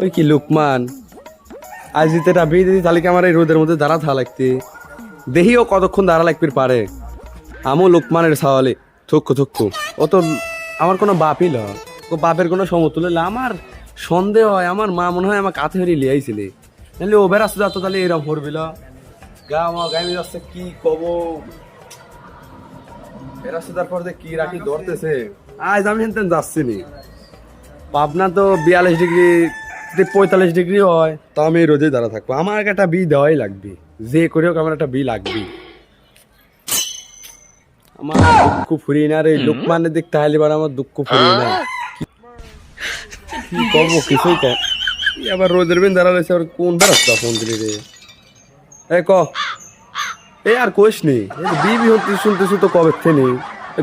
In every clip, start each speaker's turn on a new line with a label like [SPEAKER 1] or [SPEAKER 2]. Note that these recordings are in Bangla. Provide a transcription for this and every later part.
[SPEAKER 1] ওই কি লুকমান? আজ জিতে রাবি দিদি তাহলে কি আমার এই রোদের মধ্যে দাঁড়া থা লাগতে? দেহিও কতক্ষণ দাঁড়া লাগবে পারে? আমও লোকমানের সাওয়ালে থুক্কু থুক্কু ও তো আমার কোনো বাপই ল ও বাপের কোনো সমতুল্য। আমার সন্দেহ হয়, আমার মা মনে হয় আমার কাছে হেরিয়ে লিয়াইছিলে নাহলে ও বেড়াচ্ছে যাতো তাহলে এরকম করবিল গা আমার গায়ে যাচ্ছে, কি কব? বেড়াচ্ছে তারপর যে কি রাখি ধরতেছে? আজ আমি হেনতেন যাচ্ছি নি পাবনা তো বিয়াল্লিশ ডিগ্রি যদি পঁয়তাল্লিশ ডিগ্রি হয়। তো আমি এই রোদে দাঁড়া থাকব। আমার একটা বি দেওয়াই লাগবে। যে করে হোক আমার একটা বি লাগবে। আমার দুঃখ ফুরিয়ে না রে। লোকমানের দিক তাহলে এবার আমার দুঃখ ফুরিয়ে না। কি করব কিছুই আবার রোদের বিন দাঁড়া রয়েছে? আর কোন রাস্তা ফোন দিলি রে? এ ক। এ আর কোষ নি বি বি হতে শুনতেছি তো কবে থেকে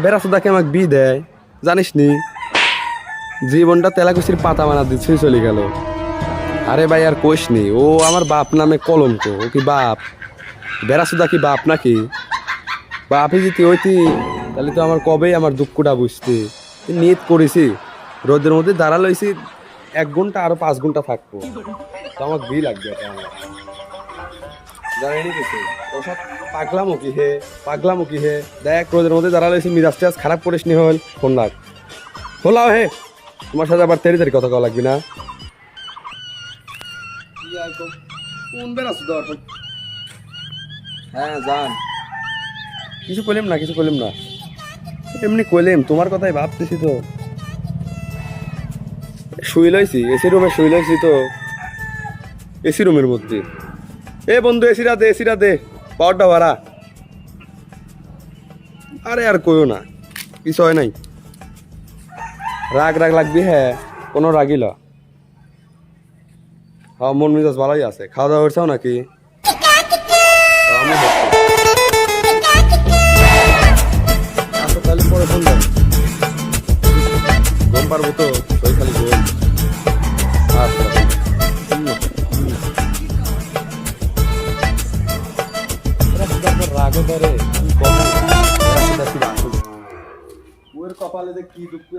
[SPEAKER 1] বেড়াচ্ছদাকে আমাকে বি দেয়? জানিস নি? জীবনটা তেলাকুচির পাতা বানা দিচ্ছে চলে গেল। আরে ভাই, আর কোষ নি, ও আমার বাপ নামে কলঙ্ক, ও কি বাপ? বেড়াসুদা কি বাপ নাকি? বাপই যদি হইতি, তাহলে তো আমার কবেই আমার দুঃখটা বুঝতে। নিয়ত করেছি? রোদের মধ্যে দাঁড়া লইছি, এক ঘণ্টা আরও পাঁচ ঘণ্টা থাকব। তো আমার বি লাগবে এটা আমার। কি হে? কি হে? রোদের মধ্যে দাঁড়া খারাপ করিস নি হল, ফোন রাখ। খোলাও হে, তোমার সাথে আবার তেরি তেরি কথা কওয়া লাগবে না। কোন হ্যাঁ যান কিছু কইলাম না কিছু কইলাম না। এমনি কইলাম তোমার কথাই ভাবতেছি তো। শুই লইছি এসি রুমে শুই লইছি তো। এসি রুমের মধ্যে। এ বন্ধু এসিরা দে এসিরা দে পাওয়ারটা ভাড়া আরে আর কইও না কিছু হয় নাই। রাগ রাগ লাগবি হ্যাঁ কোনো রাগিল হ্যাঁ মন মেজাজ ভালোই আছে। খাওয়া দাওয়া করছাও নাকি? তাহলে পরে ফোন ঘুম পারব তো শরীর খালি ঘুম। আচ্ছা। রাগও ধরে? ওর কপালে যে কি দুঃখ